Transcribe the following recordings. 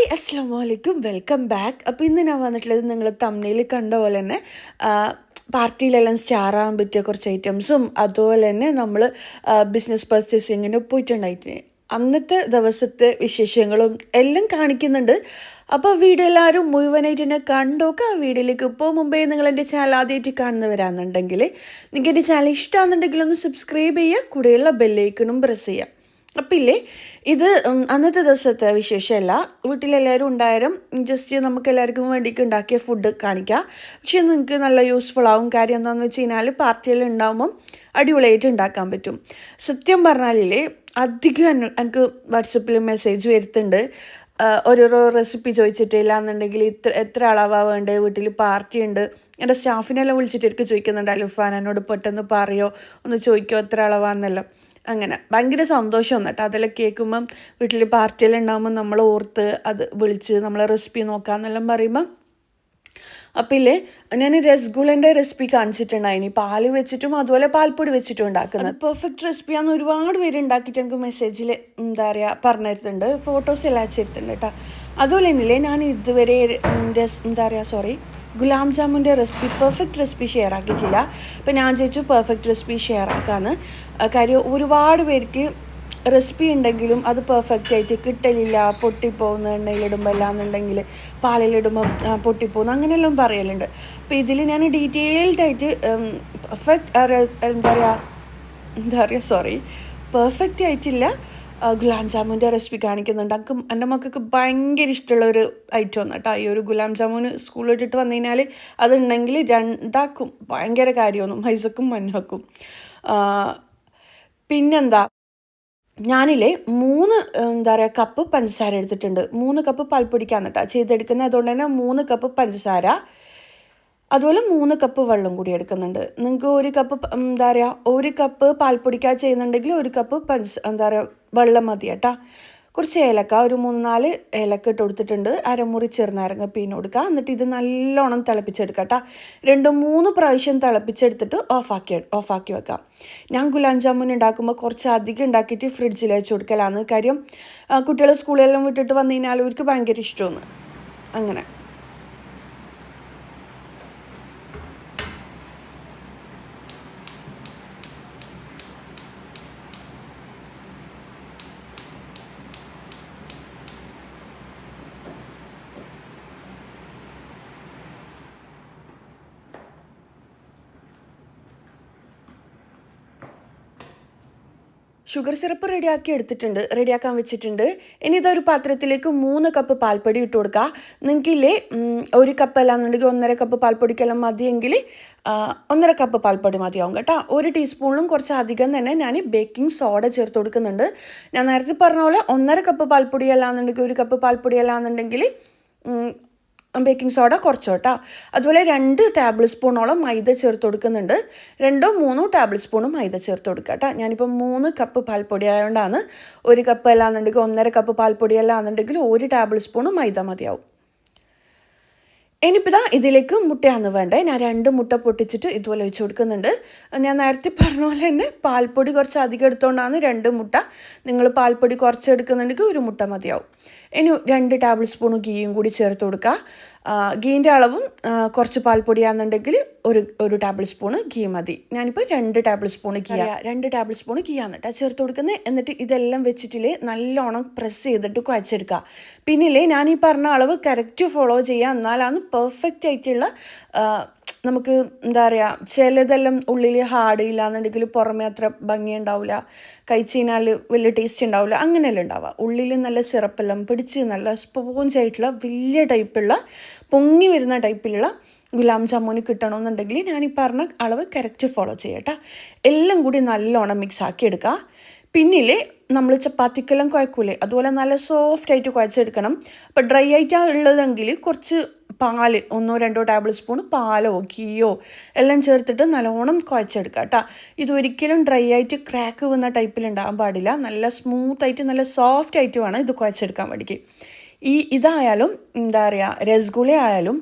Hi അസ്സാം വലൈക്കും welcome back അപ്പോൾ ഇന്ന് ഞാൻ വന്നിട്ടുള്ളത് നിങ്ങൾ തമ്മിൽ കണ്ട പോലെ തന്നെ പാർട്ടിയിലെല്ലാം സ്റ്റാർ ആകാൻ പറ്റിയ കുറച്ച് ഐറ്റംസും അതുപോലെ തന്നെ നമ്മൾ ബിസിനസ് പർച്ചേസിങ്ങിന് പോയിട്ടുണ്ടായിട്ട് അന്നത്തെ ദിവസത്തെ വിശേഷങ്ങളും എല്ലാം കാണിക്കുന്നുണ്ട്. അപ്പോൾ വീഡിയോ എല്ലാവരും മുഴുവനായിട്ട് തന്നെ കണ്ടോക്കെ ആ വീഡിയോയിലേക്ക് ഇപ്പോൾ മുമ്പേ നിങ്ങൾ എന്റെ ചാനൽ ആദ്യമായിട്ട് കാണുന്നവരാണെന്നുണ്ടെങ്കിൽ നിങ്ങൾക്ക് എന്റെ ചാനൽ ഇഷ്ടമാണെന്നുണ്ടെങ്കിൽ ഒന്ന് സബ്സ്ക്രൈബ് ചെയ്യുക. കൂടെയുള്ള ബെല്ലൈക്കണും പ്രസ് ചെയ്യുക. അപ്പം ഇല്ലേ ഇത് അന്നത്തെ ദിവസത്തെ വിശേഷമല്ല. വീട്ടിലെല്ലാവരും ഉണ്ടായാലും ജസ്റ്റ് നമുക്ക് എല്ലാവർക്കും വേണ്ടിയിട്ട് ഉണ്ടാക്കിയ ഫുഡ് കാണിക്കാം. പക്ഷേ നിങ്ങൾക്ക് നല്ല യൂസ്ഫുൾ ആവും. കാര്യം എന്താണെന്ന് വെച്ച് കഴിഞ്ഞാൽ പാർട്ടിയിൽ ഉണ്ടാകുമ്പം അടിപൊളിയായിട്ട് ഉണ്ടാക്കാൻ പറ്റും. സത്യം പറഞ്ഞാലില്ലേ അധികം എനിക്ക് വാട്സപ്പിൽ മെസ്സേജ് വരുത്തുന്നുണ്ട്. ഓരോരോ റെസിപ്പി ചോദിച്ചിട്ടില്ല എന്നുണ്ടെങ്കിൽ ഇത്ര എത്ര അളവാണ് വേണ്ടത് വീട്ടിൽ പാർട്ടി ഉണ്ട്. എന്റെ സ്റ്റാഫിനെല്ലാം വിളിച്ചിട്ട് എനിക്ക് ചോദിക്കുന്നുണ്ട് അലുഫാൻ എന്നോട് പെട്ടെന്ന് പറയോ? ഒന്ന് ചോദിക്കോ എത്ര അളവാന്നെല്ലാം അങ്ങനെ. ഭയങ്കര സന്തോഷം കേട്ടോ അതെല്ലാം കേൾക്കുമ്പം വീട്ടിൽ പാർട്ടിയിൽ ഉണ്ടാകുമ്പോൾ നമ്മൾ ഓർത്ത് അത് വിളിച്ച് നമ്മളെ റെസിപ്പി നോക്കാമെന്നെല്ലാം പറയുമ്പം അപ്പം ഇല്ലേ ഞാൻ രസഗുളന്റെ റെസിപ്പി കാണിച്ചിട്ടുണ്ടായിനി. പാൽ വെച്ചിട്ടും അതുപോലെ പാൽപ്പൊടി വെച്ചിട്ടും ഉണ്ടാക്കുന്നത്. പെർഫെക്റ്റ് റെസിപ്പിയാന്ന് ഒരുപാട് പേര് ഉണ്ടാക്കിയിട്ട് എനിക്ക് മെസ്സേജിൽ എന്താ പറയുക പറഞ്ഞിരുന്നുണ്ട്. ഫോട്ടോസ് എല്ലാം അയച്ചിരുന്നുണ്ട് കേട്ടോ. അതുപോലെ തന്നെയല്ലേ ഞാൻ ഇതുവരെ എന്താ പറയുക സോറി ഗുലാം ജാമുന്റെ റെസിപ്പി പെർഫെക്റ്റ് റെസിപ്പി ഷെയർ ആക്കിയിട്ടില്ല. അപ്പം ഞാൻ ചോദിച്ചു പെർഫെക്റ്റ് റെസിപ്പി ഷെയർ ആക്കാന്ന്. കാര്യം ഒരുപാട് പേർക്ക് റെസിപ്പി ഉണ്ടെങ്കിലും അത് പെർഫെക്റ്റ് ആയിട്ട് കിട്ടലില്ല. പൊട്ടിപ്പോകുന്ന എണ്ണയിലിടുമ്പോൾ എല്ലാന്നുണ്ടെങ്കിൽ പാലിലിടുമ്പോൾ പൊട്ടിപ്പോകുന്നു അങ്ങനെയെല്ലാം പറയലുണ്ട്. അപ്പോൾ ഇതിൽ ഞാൻ ഡീറ്റെയിൽഡായിട്ട് പെർഫെക്റ്റ് എന്താ പറയുക എന്താ പറയുക സോറി പെർഫെക്റ്റ് ആയിട്ടില്ല. ഗുലാം ജാമുന്റെ റെസിപ്പി കാണിക്കുന്നുണ്ട്. എനിക്ക് എന്റെ മക്കൾക്ക് ഭയങ്കര ഇഷ്ടമുള്ള ഒരു ഐറ്റം ആണ് കേട്ടോ. ഈ ഒരു ഗുലാം ജാമുന് സ്കൂളിൽ ഇട്ടിട്ട് വന്നു കഴിഞ്ഞാൽ അതുണ്ടെങ്കിൽ രണ്ടാക്കും. ഭയങ്കര കാര്യമൊന്നും മൈസക്കും മഞ്ഞക്കും. പിന്നെന്താ? ഞാനില്ലേ മൂന്ന് എന്താ പറയുക കപ്പ് പഞ്ചസാര എടുത്തിട്ടുണ്ട്. മൂന്ന് കപ്പ് പാൽപ്പൊടിക്കാന്ന് കേട്ടോ ചെയ്തെടുക്കുന്നത്. അതുകൊണ്ട് തന്നെ മൂന്ന് കപ്പ് പഞ്ചസാര അതുപോലെ മൂന്ന് കപ്പ് വെള്ളം കൂടി എടുക്കുന്നുണ്ട്. നിങ്ങൾക്ക് ഒരു കപ്പ് എന്താ പറയുക ഒരു കപ്പ് പാൽപ്പൊടിക്കാ ചെയ്യുന്നുണ്ടെങ്കിൽ ഒരു കപ്പ് പഞ്ച എന്താ പറയുക വെള്ളം മതി കേട്ടോ. കുറച്ച് ഏലക്ക ഒരു മൂന്ന് നാല് ഏലക്ക ഇട്ട് കൊടുത്തിട്ടുണ്ട്. അരമുറി ചെറുനാരങ്ങ പീന് കൊടുക്കുക എന്നിട്ട് ഇത് നല്ലോണം തിളപ്പിച്ചെടുക്കുക കേട്ടോ. രണ്ട് മൂന്ന് പ്രാവശ്യം തിളപ്പിച്ചെടുത്തിട്ട് ഓഫാക്കി ഓഫാക്കി വെക്കാം. ഞാൻ ഗുലാം ജാമുൻ ഉണ്ടാക്കുമ്പോൾ കുറച്ച് അധികം ഉണ്ടാക്കിയിട്ട് ഫ്രിഡ്ജിൽ വെച്ച് കൊടുക്കലാണ് കാര്യം. കുട്ടികൾ സ്കൂളിലെല്ലാം വിട്ടിട്ട് വന്നു കഴിഞ്ഞാൽ അവർക്ക് ഭയങ്കര ഇഷ്ടമാണ്. അങ്ങനെ. ഷുഗർ സിറപ്പ് റെഡിയാക്കി എടുത്തിട്ടുണ്ട് റെഡിയാക്കാൻ വെച്ചിട്ടുണ്ട്. ഇനി ഇതൊരു പാത്രത്തിലേക്ക് മൂന്ന് കപ്പ് പാൽപ്പൊടി ഇട്ട് കൊടുക്കുക നിങ്ങൾക്കില്ലേ ഒരു കപ്പ് അല്ലാന്നുണ്ടെങ്കിൽ ഒന്നര കപ്പ് പാൽപ്പൊടിക്കെല്ലാം മതിയെങ്കിൽ ഒന്നര കപ്പ് പാൽപ്പൊടി മതിയാവും കേട്ടോ. ഒരു ടീസ്പൂണിലും കുറച്ച് അധികം തന്നെ ഞാൻ ബേക്കിംഗ് സോഡ ചേർത്ത് കൊടുക്കുന്നുണ്ട്. ഞാൻ നേരത്തെ പറഞ്ഞ പോലെ ഒന്നര കപ്പ് പാൽപ്പൊടി അല്ലാന്നുണ്ടെങ്കിൽ ഒരു കപ്പ് പാൽപ്പൊടി അല്ലാന്നുണ്ടെങ്കിൽ ബേക്കിംഗ് സോഡ കുറച്ച് കേട്ടോ അതുപോലെ രണ്ട് ടേബിൾ സ്പൂണോളം മൈദ ചേർത്ത് കൊടുക്കുന്നുണ്ട്. രണ്ടോ മൂന്നോ ടേബിൾ സ്പൂണും മൈദ ചേർത്ത് കൊടുക്കുക കേട്ടോ ഞാനിപ്പോൾ മൂന്ന് കപ്പ് പാൽപ്പൊടി ആയതുകൊണ്ടാണ് ഒരു കപ്പ് അല്ലാന്നുണ്ടെങ്കിൽ ഒന്നര കപ്പ് പാൽപ്പൊടി അല്ലാന്നുണ്ടെങ്കിൽ ഒരു ടേബിൾ സ്പൂണ് മൈദ മതിയാവും. ഇനിയിപ്പോൾ ഇതാ ഇതിലേക്ക് മുട്ടയാണ് വേണ്ടേ. ഞാൻ രണ്ട് മുട്ട പൊട്ടിച്ചിട്ട് ഇതുപോലെ വെച്ച് കൊടുക്കുന്നുണ്ട്. ഞാൻ നേരത്തെ പറഞ്ഞ പോലെ തന്നെ പാൽപ്പൊടി കുറച്ച് അധികം എടുത്തുകൊണ്ടാണ് രണ്ട് മുട്ട. നിങ്ങൾ പാൽപ്പൊടി കുറച്ച് എടുക്കുന്നുണ്ടെങ്കിൽ ഒരു മുട്ട മതിയാവും. ഇനി രണ്ട് ടേബിൾ സ്പൂൺ ഗീയും കൂടി ചേർത്ത് കൊടുക്കുക ഗീന്റെ അളവും കുറച്ച് പാൽപ്പൊടിയാണെന്നുണ്ടെങ്കിൽ ഒരു ഒരു ടേബിൾ സ്പൂൺ ഗീ മതി. ഞാനിപ്പോൾ രണ്ട് ടേബിൾ സ്പൂൺ ഗീ രണ്ട് ടേബിൾ സ്പൂൺ ഗീ ആണ് കേട്ടോ ചേർത്ത് കൊടുക്കുന്നത് എന്നിട്ട് ഇതെല്ലാം വെച്ചിട്ടില്ലേ നല്ലോണം പ്രസ് ചെയ്തിട്ട് കുഴച്ചെടുക്കുക പിന്നില്ലേ ഞാൻ ഈ പറഞ്ഞ അളവ് കറക്റ്റ് ഫോളോ ചെയ്യുക എന്നാലാണ് പെർഫെക്റ്റ് ആയിട്ടുള്ള നമുക്ക് എന്താ പറയുക ചിലതെല്ലാം ഉള്ളിൽ ഹാർഡ് ഇല്ലാന്നുണ്ടെങ്കിൽ പുറമേ അത്ര ഭംഗി ഉണ്ടാവില്ല കഴിച്ചു കഴിഞ്ഞാൽ വലിയ ടേസ്റ്റ് ഉണ്ടാവില്ല അങ്ങനെയല്ല ഉണ്ടാവുക ഉള്ളിൽ നല്ല സിറപ്പെല്ലാം പിടിച്ച് നല്ല സ്പോഞ്ച് ആയിട്ടുള്ള വലിയ ടൈപ്പുള്ള പൊങ്ങി വരുന്ന ടൈപ്പിലുള്ള ഗുലാം ജാമുന് കിട്ടണമെന്നുണ്ടെങ്കിൽ ഞാൻ ഈ പറഞ്ഞ അളവ് കറക്റ്റ് ഫോളോ ചെയ്യട്ടോ. എല്ലാം കൂടി നല്ലോണം മിക്സ് ആക്കി എടുക്കുക പിന്നിലെ നമ്മൾ ചപ്പാത്തിക്കെല്ലാം കുഴക്കൂലേ. അതുപോലെ നല്ല സോഫ്റ്റ് ആയിട്ട് കുഴച്ചെടുക്കണം. അപ്പോൾ ഡ്രൈ ആയിട്ടാണ് ഉള്ളതെങ്കിൽ കുറച്ച് പാൽ ഒന്നോ രണ്ടോ ടേബിൾ സ്പൂൺ പാലോ ഗീയോ എല്ലാം ചേർത്തിട്ട് നല്ലോണം കുഴച്ചെടുക്കുക കേട്ടോ ഇതൊരിക്കലും ഡ്രൈ ആയിട്ട് ക്രാക്ക് വന്ന ടൈപ്പിൽ ഉണ്ടാകാൻ പാടില്ല. നല്ല സ്മൂത്ത് ആയിട്ട് നല്ല സോഫ്റ്റ് ആയിട്ട് വേണം ഇത് കുഴച്ചെടുക്കാൻ വേണ്ടിക്ക്. ഈ ഇതായാലും എന്താ പറയുക രസഗുള ആയാലും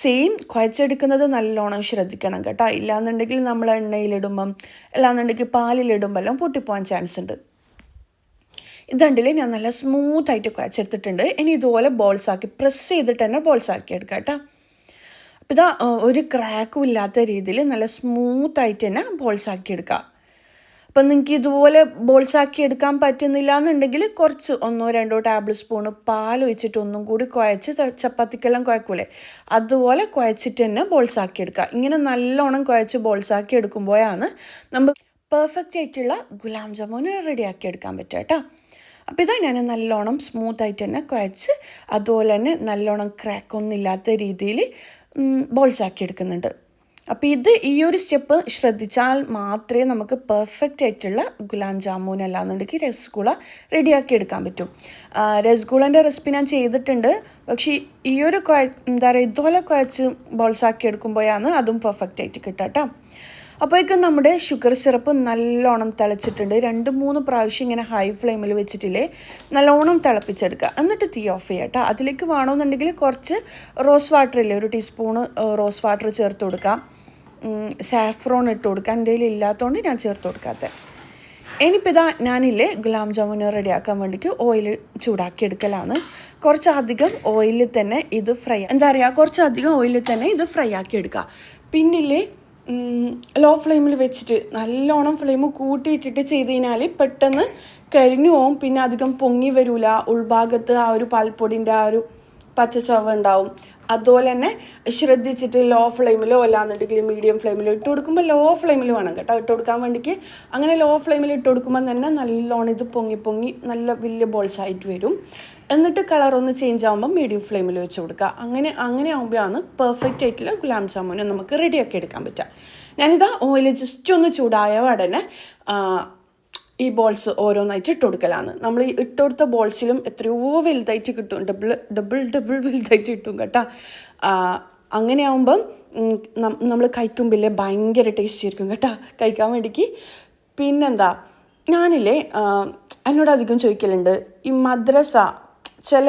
സെയിം കുഴച്ചെടുക്കുന്നത് നല്ലോണം ശ്രദ്ധിക്കണം കേട്ടോ. ഇല്ലാന്നുണ്ടെങ്കിൽ നമ്മൾ എണ്ണയിലിടുമ്പം അല്ലാന്നുണ്ടെങ്കിൽ പാലിലിടുമ്പോൾ എല്ലാം പൊട്ടിപ്പോകാൻ ചാൻസ് ഉണ്ട് ഇതുണ്ടില്ലേ ഞാൻ നല്ല സ്മൂത്തായിട്ട് കുഴച്ചെടുത്തിട്ടുണ്ട്. ഇനി ഇതുപോലെ ബോൾസ് ആക്കി പ്രസ് ചെയ്തിട്ട് തന്നെ ബോൾസ് ആക്കി എടുക്കാം കേട്ടോ. അപ്പോൾ ഇതാ ഒരു ക്രാക്കും ഇല്ലാത്ത രീതിയിൽ നല്ല സ്മൂത്തായിട്ട് തന്നെ ബോൾസ് ആക്കി എടുക്കാം. അപ്പം നിങ്ങൾക്ക് ഇതുപോലെ ബോൾസ് ആക്കി എടുക്കാൻ പറ്റുന്നില്ല എന്നുണ്ടെങ്കിൽ കുറച്ച് ഒന്നോ രണ്ടോ ടേബിൾ സ്പൂണ് പാൽ ഒഴിച്ചിട്ട് ഒന്നും കൂടി കുഴച്ച് ചപ്പാത്തിക്കെല്ലാം കുഴക്കൂലേ? അതുപോലെ കുഴച്ചിട്ട് തന്നെ ബോൾസ് ആക്കി എടുക്കുക ഇങ്ങനെ നല്ലോണം കുഴച്ച് ബോൾസ് ആക്കി എടുക്കുമ്പോഴാണ് നമ്മൾ പെർഫെക്റ്റ് ആയിട്ടുള്ള ഗുലാം ജാമുന് റെഡിയാക്കി എടുക്കാൻ പറ്റുക കേട്ടോ. അപ്പോൾ ഇതാ ഞാൻ നല്ലോണം സ്മൂത്തായിട്ട് തന്നെ കുഴച്ച് അതുപോലെ തന്നെ നല്ലോണം ക്രാക്കൊന്നുമില്ലാത്ത രീതിയിൽ ബോൾസ് ആക്കി എടുക്കുന്നുണ്ട്. അപ്പോൾ ഇത് ഈ ഒരു സ്റ്റെപ്പ് ശ്രദ്ധിച്ചാൽ മാത്രമേ നമുക്ക് പെർഫെക്റ്റ് ആയിട്ടുള്ള ഗുലാം ജാമുൻ അല്ലാന്നുണ്ടെങ്കിൽ രസഗുള റെഡിയാക്കി എടുക്കാൻ പറ്റും. രസഗുളന്റെ റെസിപ്പി ഞാൻ ചെയ്തിട്ടുണ്ട്. പക്ഷേ ഈ ഒരു കുഴ എന്താ പറയുക ഇതുപോലെ കുഴച്ച് ബോൾസ് ആക്കി എടുക്കുമ്പോഴാണ് അതും പെർഫെക്റ്റ് ആയിട്ട് കിട്ടുക കേട്ടോ. അപ്പോഴേക്കും നമ്മുടെ ഷുഗർ സിറപ്പ് നല്ലോണം തിളച്ചിട്ടുണ്ട്. രണ്ട് മൂന്ന് പ്രാവശ്യം ഇങ്ങനെ ഹൈ ഫ്ലെയിമിൽ വെച്ചിട്ടില്ലേ? നല്ലോണം തിളപ്പിച്ചെടുക്കുക. എന്നിട്ട് തീ ഓഫ് ചെയ്യുക കേട്ടോ അതിലേക്ക് വേണമെന്നുണ്ടെങ്കിൽ കുറച്ച് റോസ് വാട്ടർ ഇല്ലേ? ഒരു ടീസ്പൂണ് റോസ് വാട്ടർ ചേർത്ത് കൊടുക്കാം. സാഫ്രോൺ ഇട്ട് കൊടുക്കാം. എന്റെ ഇല്ലാത്തതുകൊണ്ട് ഞാൻ ചേർത്ത് കൊടുക്കാത്തത് ഇനിയിപ്പോൾ ഇതാ ഞാനില്ലേ ഗുലാം ജാമുൻ റെഡിയാക്കാൻ വേണ്ടിയിട്ട് ഓയിൽ ചൂടാക്കി എടുക്കലാണ് കുറച്ചധികം ഓയിലിൽ തന്നെ ഇത് ഫ്രൈ എന്താ പറയുക കുറച്ചധികം ഓയിലിൽ തന്നെ ഇത് ഫ്രൈ ആക്കി എടുക്കുക പിന്നില്ലേ ലോ ഫ്ലെയിമിൽ വെച്ചിട്ട് നല്ലോണം ഫ്ലെയിം കൂട്ടിയിട്ടിട്ട് ചെയ്ത് കഴിഞ്ഞാൽ പെട്ടെന്ന് കരിഞ്ഞു പോവും. പിന്നെ അധികം പൊങ്ങി വരില്ല ഉൾഭാഗത്ത് ആ ഒരു പാൽപ്പൊടിന്റെ ആ ഒരു പച്ചച്ചവ ഉണ്ടാവും. അതുപോലെ തന്നെ ശ്രദ്ധിച്ചിട്ട് ലോ ഫ്ലെയിമിലോ അല്ലാന്നുണ്ടെങ്കിൽ മീഡിയം ഫ്ലെയിമിലോ ഇട്ട് കൊടുക്കുമ്പോൾ ലോ ഫ്ലെയിമിൽ വേണം കേട്ടോ. ഇട്ട് കൊടുക്കാൻ വേണ്ടിക്ക് അങ്ങനെ ലോ ഫ്ലെയിമിൽ ഇട്ട് കൊടുക്കുമ്പോൾ തന്നെ നല്ലോണം ഇത് പൊങ്ങി പൊങ്ങി നല്ല വലിയ ബോൾസ് ആയിട്ട് വരും. എന്നിട്ട് കളർ ഒന്ന് ചേഞ്ച് ആകുമ്പോൾ മീഡിയം ഫ്ലെയിമിൽ വെച്ച് കൊടുക്കുക അങ്ങനെ അങ്ങനെ ആകുമ്പോഴാണ് പെർഫെക്റ്റ് ആയിട്ടുള്ള ഗുലാം ജാമുൻ നമുക്ക് റെഡിയാക്കി എടുക്കാൻ പറ്റുക. ഞാനിതാ ഓയിൽ ജസ്റ്റ് ഒന്ന് ചൂടായ ഉടനെ ഈ ബോൾസ് ഓരോന്നായിട്ട് ഇട്ട് കൊടുക്കലാണ്. നമ്മൾ ഈ ഇട്ട് കൊടുത്ത ബോൾസിലും എത്രയോ വലുതായിട്ട് കിട്ടും. ഡബിൾ ഡബിൾ ഡബിൾ വലുതായിട്ട് കിട്ടും കേട്ടോ. അങ്ങനെയാവുമ്പം നമ്മൾ കഴിക്കുമ്പില്ലേ ഭയങ്കര ടേസ്റ്റ് ആയിരിക്കും കേട്ടോ. കഴിക്കാൻ വേണ്ടിക്ക്. പിന്നെന്താ? ഞാനില്ലേ എന്നോട് അധികം ചോദിക്കലുണ്ട് ഈ മദ്രസ ചില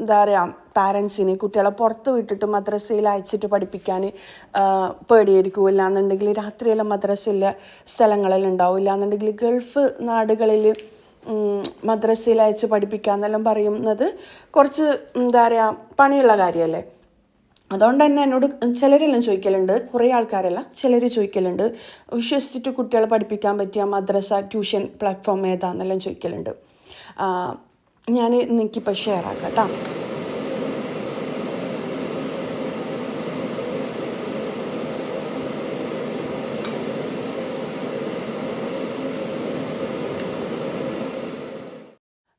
എന്താ പറയുക പാരൻസിനെ കുട്ടികളെ പുറത്ത് വിട്ടിട്ട് മദ്രസയിൽ അയച്ചിട്ട് പഠിപ്പിക്കാൻ പേടിയായിരിക്കും ഇല്ലാന്നുണ്ടെങ്കിൽ രാത്രിയെല്ലാം മദ്രസയിലെ സ്ഥലങ്ങളെല്ലാം ഉണ്ടാവും. ഇല്ലാന്നുണ്ടെങ്കിൽ ഗൾഫ് നാടുകളിൽ മദ്രസയിൽ അയച്ച് പഠിപ്പിക്കുക എന്നെല്ലാം പറയുന്നത് കുറച്ച് എന്താ പറയുക പണിയുള്ള കാര്യമല്ലേ? അതുകൊണ്ട് തന്നെ എന്നോട് ചിലരെല്ലാം ചോദിക്കലുണ്ട്. കുറേ ആൾക്കാരല്ല ചിലർ ചോദിക്കലുണ്ട്. വിശ്വസിച്ചിട്ട് കുട്ടികളെ പഠിപ്പിക്കാൻ പറ്റിയ മദ്രസ ട്യൂഷൻ പ്ലാറ്റ്ഫോം ഏതാണെന്നെല്ലാം ചോദിക്കലുണ്ട്. ഞാൻ എനിക്കിപ്പോൾ ഷെയർ ആക്കാം കേട്ടോ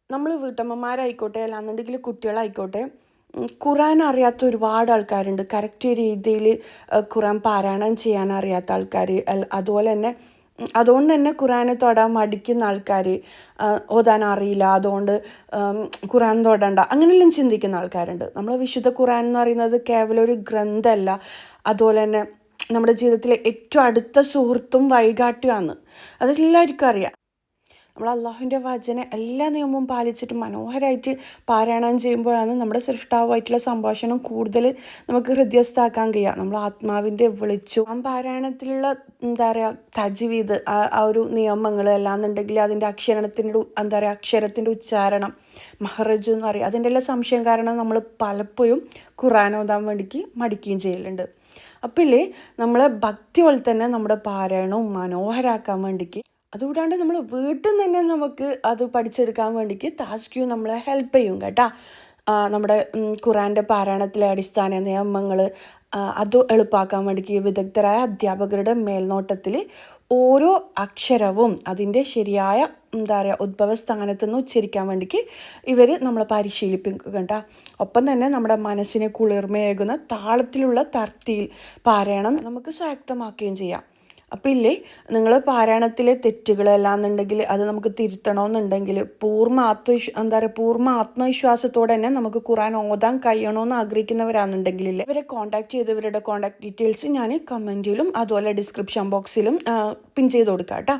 നമ്മൾ വീട്ടമ്മമാരായിക്കോട്ടെ അല്ലാന്നുണ്ടെങ്കിൽ കുട്ടികളായിക്കോട്ടെ ഖുറാൻ അറിയാത്ത ഒരുപാട് ആൾക്കാരുണ്ട്. കറക്റ്റ് രീതിയിൽ ഖുറാൻ പാരായണം ചെയ്യാൻ അറിയാത്ത ആൾക്കാർ അതുപോലെ തന്നെ അതുകൊണ്ട് തന്നെ ഖുറാനെ തൊടാൻ മടിക്കുന്ന ആൾക്കാർ ഓതാൻ അറിയില്ല. അതുകൊണ്ട് ഖുറാൻ തൊടണ്ട. അങ്ങനെയെല്ലാം ചിന്തിക്കുന്ന ആൾക്കാരുണ്ട്. നമ്മൾ വിശുദ്ധ ഖുറാൻ എന്ന് പറയുന്നത് കേവലം ഒരു ഗ്രന്ഥമല്ല. അതുപോലെ തന്നെ നമ്മുടെ ജീവിതത്തിലെ ഏറ്റവും അടുത്ത സുഹൃത്തും വഴികാട്ടിയാണ്. അതെല്ലാവർക്കും അറിയാം. നമ്മൾ അള്ളാഹുവിന്റെ വചന എല്ലാ നിയമവും പാലിച്ചിട്ട് മനോഹരമായിട്ട് പാരായണം ചെയ്യുമ്പോഴാണ് നമ്മുടെ സൃഷ്ടാവുമായിട്ടുള്ള സംഭാഷണം കൂടുതൽ നമുക്ക് ഹൃദയസ്ഥാക്കാൻ കഴിയുക. നമ്മൾ ആത്മാവിന്റെ വിളിച്ചു ആ പാരായണത്തിലുള്ള എന്താ പറയുക തജ്വീദ് ആ ഒരു നിയമങ്ങൾ അല്ലാന്നുണ്ടെങ്കിൽ അതിന്റെ അക്ഷരത്തിന്റെ എന്താ പറയുക അക്ഷരത്തിന്റെ ഉച്ചാരണം മഹറജ് എന്ന് പറയും അതിന്റെ എല്ലാം സംശയം കാരണം നമ്മൾ പലപ്പോഴും ഖുറാൻ ഓതാൻ വേണ്ടിക്ക് മടിക്കുകയും ചെയ്യലുണ്ട്. അപ്പോൾ ഇല്ലേ നമ്മളെ ഭക്തി പോലെ തന്നെ നമ്മുടെ പാരായണവും മനോഹരാക്കാൻ വേണ്ടിക്ക് അതുകൂടാണ്ട് നമ്മൾ വീട്ടിൽ നിന്ന് തന്നെ നമുക്ക് അത് പഠിച്ചെടുക്കാൻ വേണ്ടിക്ക് താസ്ക്യൂ നമ്മളെ ഹെൽപ്പ് ചെയ്യും കേട്ടോ. നമ്മുടെ ഖുറാന്റെ പാരായണത്തിലെ അടിസ്ഥാന നിയമങ്ങൾ അത് എളുപ്പമാക്കാൻ വേണ്ടിക്ക് വിദഗ്ധരായ അധ്യാപകരുടെ മേൽനോട്ടത്തിൽ ഓരോ അക്ഷരവും അതിന്റെ ശരിയായ എന്താ പറയുക ഉദ്ഭവ സ്ഥാനത്ത് നിന്ന് ഉച്ചരിക്കാൻ വേണ്ടിക്ക് ഇവർ നമ്മളെ പരിശീലിപ്പിക്കും കേട്ടോ. ഒപ്പം തന്നെ നമ്മുടെ മനസ്സിനെ കുളിർമയേകുന്ന താളത്തിലുള്ള തർത്തിയിൽ പാരായണം നമുക്ക് സ്വായക്തമാക്കുകയും ചെയ്യാം. അപ്പം ഇല്ലേ? നിങ്ങൾ പാരായണത്തിലെ തെറ്റുകളല്ലാന്നുണ്ടെങ്കിൽ അത് നമുക്ക് തിരുത്തണമെന്നുണ്ടെങ്കിൽ പൂർണ ആത്മവിശ്വ എന്താ പറയുക പൂർണ ആത്മവിശ്വാസത്തോടെ തന്നെ നമുക്ക് ഖുറാൻ ഓതാൻ കഴിയണമെന്ന് ആഗ്രഹിക്കുന്നവരാണെന്നുണ്ടെങ്കിൽ ഇവരെ കോൺടാക്ട് ചെയ്തവരുടെ കോൺടാക്ട് ഡീറ്റെയിൽസ് ഞാൻ കമന്റിലും അതുപോലെ ഡിസ്ക്രിപ്ഷൻ ബോക്സിലും പിൻ ചെയ്ത് കൊടുക്കാം കേട്ടോ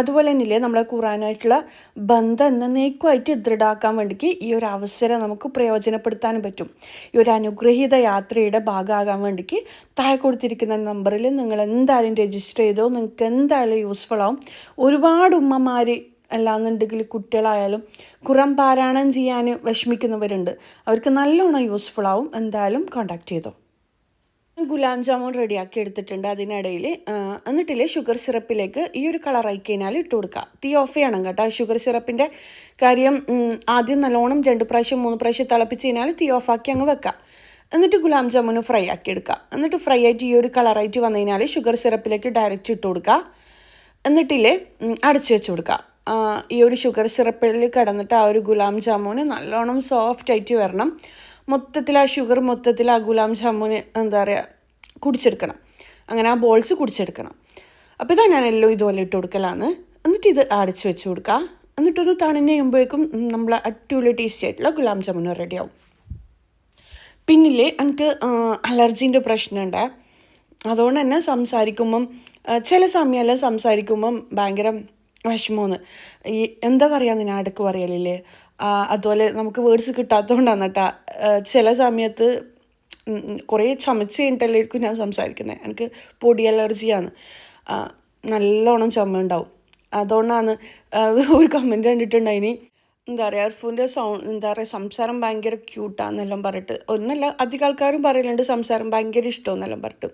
അതുപോലെ തന്നെ ഇല്ലേ നമ്മളെ ഖുറാനായിട്ടുള്ള ബന്ധം എന്നേക്കുമായിട്ട് ദൃഢാക്കാൻ വേണ്ടിക്ക് ഈ ഒരു അവസരം നമുക്ക് പ്രയോജനപ്പെടുത്താനും പറ്റും. ഈ ഒരു അനുഗ്രഹീത യാത്രയുടെ ഭാഗമാകാൻ വേണ്ടിക്ക് താഴെ കൊടുത്തിരിക്കുന്ന നമ്പറിൽ നിങ്ങൾ എന്തായാലും രജിസ്റ്റർ ചെയ്തോ നിങ്ങൾക്ക് എന്തായാലും യൂസ്ഫുൾ ആവും. ഒരുപാട് ഉമ്മമാർ അല്ലാന്നുണ്ടെങ്കിൽ കുട്ടികളായാലും കുറം പാരായണം ചെയ്യാൻ വിഷമിക്കുന്നവരുണ്ട്. അവർക്ക് നല്ലോണം യൂസ്ഫുൾ ആവും. എന്തായാലും കോണ്ടാക്ട് ചെയ്തോ. ഗുലാബ് ജാമുൻ റെഡിയാക്കി എടുത്തിട്ടുണ്ട് അതിനിടയിൽ. എന്നിട്ടില്ലേ ഷുഗർ സിറപ്പിലേക്ക് ഈ ഒരു കളർ ആയി കഴിഞ്ഞാൽ ഇട്ട് കൊടുക്കുക. തീ ഓഫ് ചെയ്യണം കേട്ടോ. ഷുഗർ സിറപ്പിന്റെ കാര്യം ആദ്യം നല്ലോണം രണ്ട് പ്രാവശ്യം മൂന്ന് പ്രാവശ്യം തിളപ്പിച്ച് കഴിഞ്ഞാൽ തീ ഓഫാക്കി അങ്ങ് വെക്കുക. എന്നിട്ട് ഗുലാം ജാമുന് ഫ്രൈ ആക്കി എടുക്കുക. എന്നിട്ട് ഫ്രൈ ആയിട്ട് ഈ ഒരു കളറായിട്ട് വന്നു കഴിഞ്ഞാൽ ഷുഗർ സിറപ്പിലേക്ക് ഡയറക്റ്റ് ഇട്ട് കൊടുക്കുക. എന്നിട്ടില്ലേ അടച്ച് വെച്ച് കൊടുക്കുക. ഈ ഒരു ഷുഗർ സിറപ്പിൽ കിടന്നിട്ട് ആ ഒരു ഗുലാം ജാമുന് നല്ലോണം സോഫ്റ്റ് ആയിട്ട് വരണം. മൊത്തത്തിൽ ആ ഷുഗർ മൊത്തത്തിൽ ആ ഗുലാം ജാമുന് എന്താ പറയുക കുടിച്ചെടുക്കണം. അങ്ങനെ ആ ബോൾസ് കുടിച്ചെടുക്കണം. അപ്പോൾ ഇതാ ഞാൻ എല്ലാം ഇതുപോലെ ഇട്ട് കൊടുക്കലാണ്. എന്നിട്ട് ഇത് അടച്ച് വെച്ച് കൊടുക്കുക എന്നിട്ടൊന്ന് തണിഞ്ഞ് കഴിയുമ്പോഴേക്കും നമ്മൾ അടിപൊളി ടേസ്റ്റി ആയിട്ടുള്ള ഗുലാം ജാമുന് റെഡിയാവും പിന്നില്ലേ എനിക്ക് അലർജീന്റെ പ്രശ്നമുണ്ട്. അതുകൊണ്ട് തന്നെ സംസാരിക്കുമ്പം ചില സമയമെല്ലാം സംസാരിക്കുമ്പം ഭയങ്കര വിഷമമാണ് ഈ എന്താ പറയുക ഞാൻ അടുക്ക് പറയലില്ലേ അതുപോലെ നമുക്ക് വേർഡ്സ് കിട്ടാത്തതുകൊണ്ടാണ് കേട്ടാ ചില സമയത്ത് കുറേ ചമച്ച് കഴിഞ്ഞിട്ടല്ലായിരിക്കും ഞാൻ സംസാരിക്കുന്നത് എനിക്ക് പൊടി അലർജിയാണ് നല്ലോണം ചുമ ഉണ്ടാവും അതുകൊണ്ടാണ് ഒരു കമന്റ് കണ്ടിട്ടുണ്ടായിനി. എന്താ പറയുക അർഫുവിന്റെ സൗണ്ട് എന്താ പറയുക സംസാരം ഭയങ്കര ക്യൂട്ടാന്നെല്ലാം പറഞ്ഞിട്ട്. ഒന്നല്ല അധികം ആൾക്കാരും പറയലുണ്ട് സംസാരം ഭയങ്കര ഇഷ്ടമെന്നെല്ലാം പറഞ്ഞിട്ട്.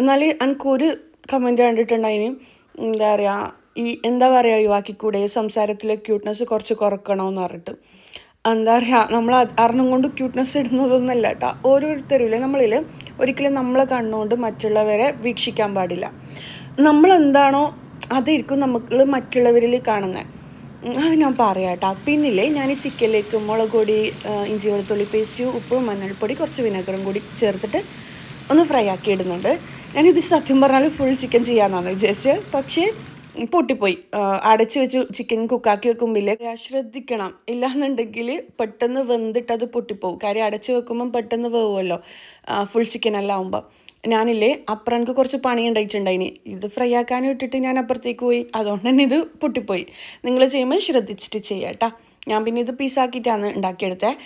എന്നാൽ എനിക്കൊരു കമന്റ് കണ്ടിട്ടുണ്ടായിന്. എന്താ പറയുക ഈ എന്താ പറയുക യുവാക്കിക്കൂടെ സംസാരത്തിലെ ക്യൂട്ട്നെസ് കുറച്ച് കുറക്കണമെന്ന് പറഞ്ഞിട്ട്. എന്താ പറയുക നമ്മൾ അറിഞ്ഞും കൊണ്ട് ക്യൂട്ട്നെസ് ഇടുന്നതൊന്നുമല്ല കേട്ടോ. ഓരോരുത്തരില്ലേ നമ്മളിൽ ഒരിക്കലും നമ്മളെ കണ്ണുകൊണ്ട് മറ്റുള്ളവരെ വീക്ഷിക്കാൻ പാടില്ല. നമ്മളെന്താണോ അതായിരിക്കും നമുക്ക് മറ്റുള്ളവരിൽ കാണുന്നത് അത് ഞാൻ പറയാം കേട്ടോ. പിന്നില്ലേ ഞാൻ ഈ ചിക്കനിലേക്ക് മുളക് പൊടി ഇഞ്ചി വെളുത്തുള്ളി പേസ്റ്റ് ഉപ്പ് മഞ്ഞൾപ്പൊടി കുറച്ച് വിനെഗറും കൂടി ചേർത്തിട്ട് ഒന്ന് ഫ്രൈ ആക്കി ഇടുന്നുണ്ട്. ഞാനിത് സത്യം പറഞ്ഞാൽ ഫുൾ ചിക്കൻ ചെയ്യാമെന്നാണ് വിചാരിച്ചത്. പക്ഷേ പൊട്ടിപ്പോയി. അടച്ചു വെച്ച് ചിക്കൻ കുക്കാക്കി വെക്കുമ്പില്ലേ ശ്രദ്ധിക്കണം. ഇല്ലാന്നുണ്ടെങ്കിൽ പെട്ടെന്ന് വെന്തിട്ട് അത് പൊട്ടിപ്പോവും. കാര്യം അടച്ചു വെക്കുമ്പം പെട്ടെന്ന് വേവുമല്ലോ. ഫുൾ ചിക്കൻ എല്ലാം ആകുമ്പോൾ ഞാനില്ലേ അപ്പുറം എനിക്ക് കുറച്ച് പണി ഉണ്ടായിട്ടുണ്ടായിനി. ഇത് ഫ്രൈ ആക്കാനും ഇട്ടിട്ട് ഞാൻ അപ്പുറത്തേക്ക് പോയി. അതുകൊണ്ട് തന്നെ ഇത് പൊട്ടിപ്പോയി. നിങ്ങൾ ചെയ്യുമ്പോൾ ശ്രദ്ധിച്ചിട്ട് ചെയ്യാം കേട്ടോ ഞാൻ പിന്നെ ഇത് പീസാക്കിയിട്ടാണ് ഉണ്ടാക്കിയെടുത്തത്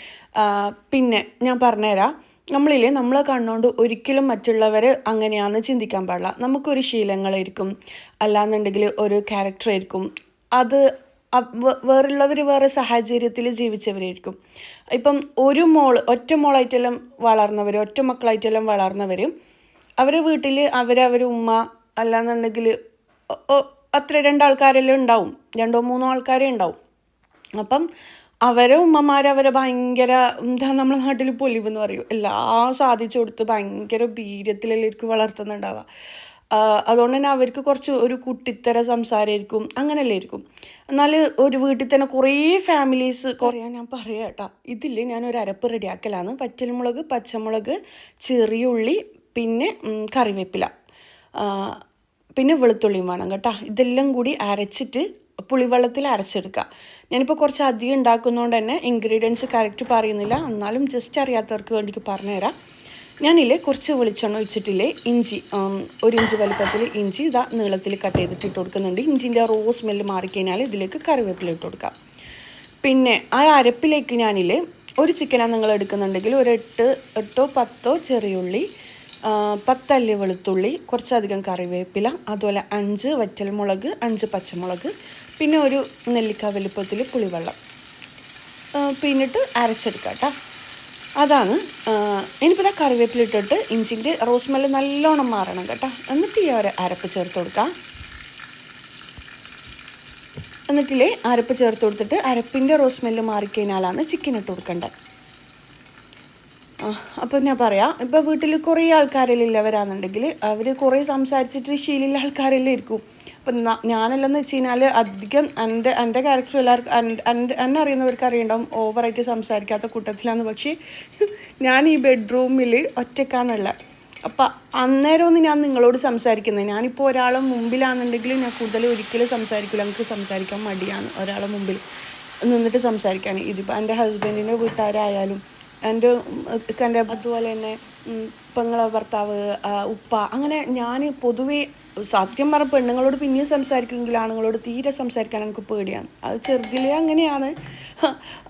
പിന്നെ ഞാൻ പറഞ്ഞുതരാം. നമ്മളില്ലേ നമ്മളെ കണ്ണുകൊണ്ട് ഒരിക്കലും മറ്റുള്ളവർ അങ്ങനെയാണെന്ന് ചിന്തിക്കാൻ പാടില്ല. നമുക്കൊരു ശീലങ്ങളായിരിക്കും. അല്ലാന്നുണ്ടെങ്കിൽ ഒരു ക്യാരക്ടറായിരിക്കും. അത് വേറുള്ളവർ വേറെ സാഹചര്യത്തിൽ ജീവിച്ചവരായിരിക്കും. ഇപ്പം ഒരു മോൾ ഒറ്റ മോളായിട്ടെല്ലാം വളർന്നവർ ഒറ്റ മക്കളായിട്ടെല്ലാം വളർന്നവർ അവരെ വീട്ടിൽ അവരവർ ഉമ്മ അല്ലാന്നുണ്ടെങ്കിൽ അത്ര രണ്ടാൾക്കാരെല്ലാം ഉണ്ടാവും. രണ്ടോ മൂന്നോ ആൾക്കാരെ ഉണ്ടാവും. അപ്പം അവരെ ഉമ്മമാർ അവരെ ഭയങ്കര എന്താ നമ്മളെ നാട്ടിൽ പൊലിവ് എന്ന് പറയും. എല്ലാം സാധിച്ചു കൊടുത്ത് ഭയങ്കര വീര്യത്തിലെല്ലാവർക്കും വളർത്തുന്നുണ്ടാവുക. അതുകൊണ്ട് തന്നെ അവർക്ക് കുറച്ച് ഒരു കുട്ടിത്തര സംസാരമായിരിക്കും അങ്ങനെയല്ലേ ആയിരിക്കും എന്നാൽ ഒരു വീട്ടിൽ തന്നെ കുറേ ഫാമിലീസ് കുറയാൻ ഞാൻ പറയാം കേട്ടോ. ഇതിൽ ഞാൻ ഒരു അരപ്പ് റെഡിയാക്കലാണ്. പച്ചമുളക് പച്ചമുളക് ചെറിയ ഉള്ളി പിന്നെ കറിവേപ്പില. പിന്നെ വെളുത്തുള്ളിയും വേണം കേട്ടോ. ഇതെല്ലാം കൂടി അരച്ചിട്ട് പുളിവെള്ളത്തിൽ അരച്ചെടുക്കുക. ഞാനിപ്പോൾ കുറച്ച് അധികം ഉണ്ടാക്കുന്നതുകൊണ്ട് തന്നെ ഇൻഗ്രീഡിയൻസ് കറക്റ്റ് പറയുന്നില്ല. എന്നാലും ജസ്റ്റ് അറിയാത്തവർക്ക് വേണ്ടിക്ക് പറഞ്ഞുതരാം. ഞാനില്ലേ കുറച്ച് വെളിച്ചെണ്ണ ഒഴിച്ചിട്ടില്ലേ? ഇഞ്ചി ഒരു ഇഞ്ച് വലിപ്പത്തിൽ ഇഞ്ചി ഇതാ നീളത്തിൽ കട്ട് ചെയ്തിട്ട് ഇട്ട് കൊടുക്കുന്നുണ്ട്. ഇഞ്ചിന്റെ റോ സ്മെല്ല് മാറിക്കഴിഞ്ഞാൽ ഇതിലേക്ക് കറിവേപ്പില ഇട്ട് കൊടുക്കാം. പിന്നെ ആ അരപ്പിലേക്ക് ഞാനില്ലേ ഒരു ചിക്കനാണ് നിങ്ങൾ എടുക്കുന്നുണ്ടെങ്കിൽ ഒരു എട്ട് എട്ടോ പത്തോ ചെറിയുള്ളി പത്തല്ലി വെളുത്തുള്ളി കുറച്ചധികം കറിവേപ്പില അതുപോലെ അഞ്ച് വറ്റൽമുളക് അഞ്ച് പച്ചമുളക് പിന്നെ ഒരു നെല്ലിക്ക വലുപ്പത്തിൽ പുളിവെള്ളം. പിന്നിട്ട് അരച്ചെടുക്കുക കേട്ടോ. അതാണ് ഇനിയിപ്പോൾ ഇതാ കറിവേപ്പില ഇട്ടിട്ട് ഇഞ്ചിന്റെ റോസ്മെല്ല് നല്ലോണം മാറണം കേട്ടോ. എന്നിട്ട് ഈ ഒരു അരപ്പ് ചേർത്ത് കൊടുക്കാം. എന്നിട്ടില്ലേ അരപ്പ് ചേർത്ത് കൊടുത്തിട്ട് അരപ്പിന്റെ റോസ് മെല്ല് മാറിക്കഴിഞ്ഞാലാണ് ചിക്കൻ ഇട്ട് കൊടുക്കേണ്ടത് അപ്പോൾ ഞാൻ പറയാം ഇപ്പോൾ വീട്ടിൽ കുറേ ആൾക്കാരെല്ലാം ഇല്ലവരാണെന്നുണ്ടെങ്കിൽ അവർ കുറേ സംസാരിച്ചിട്ട് ശീലമുള്ള ആൾക്കാരെല്ലാം ഇരിക്കും അപ്പം ഞാനെല്ലാം വെച്ച് കഴിഞ്ഞാൽ അധികം എന്റെ എന്റെ ക്യാരക്ടർ എല്ലാവർക്കും എന്നെ അറിയുന്നവർക്ക് അറിയണ്ടാവും ഓവറായിട്ട് സംസാരിക്കാത്ത കൂട്ടത്തിലാണ് പക്ഷേ ഞാൻ ഈ ബെഡ്റൂമിൽ ഒറ്റക്കാന്നുള്ള അപ്പം അന്നേരമൊന്നും ഞാൻ നിങ്ങളോട് സംസാരിക്കുന്നത്. ഞാനിപ്പോൾ ഒരാളെ മുമ്പിലാണെന്നുണ്ടെങ്കിൽ ഞാൻ കൂടുതൽ ഒരിക്കലും സംസാരിക്കില്ല എനിക്ക് സംസാരിക്കാൻ മടിയാണ് ഒരാളെ മുമ്പിൽ നിന്നിട്ട് സംസാരിക്കാൻ. ഇതിപ്പോൾ എന്റെ ഹസ്ബൻഡിന്റെ വീട്ടുകാരായാലും എന്റെ എന്റെ അതുപോലെ തന്നെ പെങ്ങളെ ഭർത്താവ് ഉപ്പ അങ്ങനെ ഞാൻ പൊതുവേ സത്യം പറഞ്ഞ പെണ്ണുങ്ങളോട് പിന്നെയും സംസാരിക്കുമെങ്കിൽ ആണുങ്ങളോട് തീരെ സംസാരിക്കാൻ എനിക്ക് പേടിയാണ്. അത് ചെറുതിലേ അങ്ങനെയാണ്.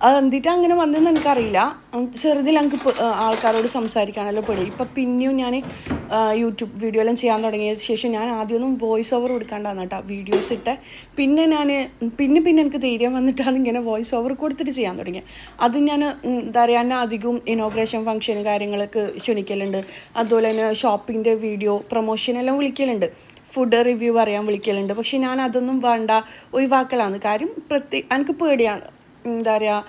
അത് എന്തിട്ട് അങ്ങനെ വന്നെന്ന് എനിക്കറിയില്ല. ചെറുതിൽ എനിക്ക് ആൾക്കാരോട് സംസാരിക്കാനല്ലോ പേടി. ഇപ്പം പിന്നെയും ഞാൻ യൂട്യൂബ് വീഡിയോ എല്ലാം ചെയ്യാൻ തുടങ്ങിയ ശേഷം ഞാൻ ആദ്യമൊന്നും വോയിസ് ഓവർ കൊടുക്കാണ്ടാണ് കേട്ടോ വീഡിയോസ് ഇട്ട്. പിന്നെ ഞാൻ പിന്നെ പിന്നെ എനിക്ക് ധൈര്യം വന്നിട്ടാണ് ഇങ്ങനെ വോയിസ് ഓവർ കൊടുത്തിട്ട് ചെയ്യാൻ തുടങ്ങിയത്. അതും ഞാൻ എന്താ പറയുക എന്നെ അധികവും ഇനോഗ്രേഷൻ ഫംഗ്ഷൻ കാര്യങ്ങളൊക്കെ ക്ഷണിക്കലുണ്ട്. അതുപോലെ തന്നെ ഷോപ്പിങ്ങിന്റെ വീഡിയോ പ്രൊമോഷൻ എല്ലാം വിളിക്കലുണ്ട്. ഫുഡ് റിവ്യൂ പറയാൻ വിളിക്കലുണ്ട്. പക്ഷെ ഞാൻ അതൊന്നും വേണ്ട ഒഴിവാക്കലാണ്. കാര്യം പ്രത്യേക എനിക്ക് പേടിയാണ്. എന്താ പറയുക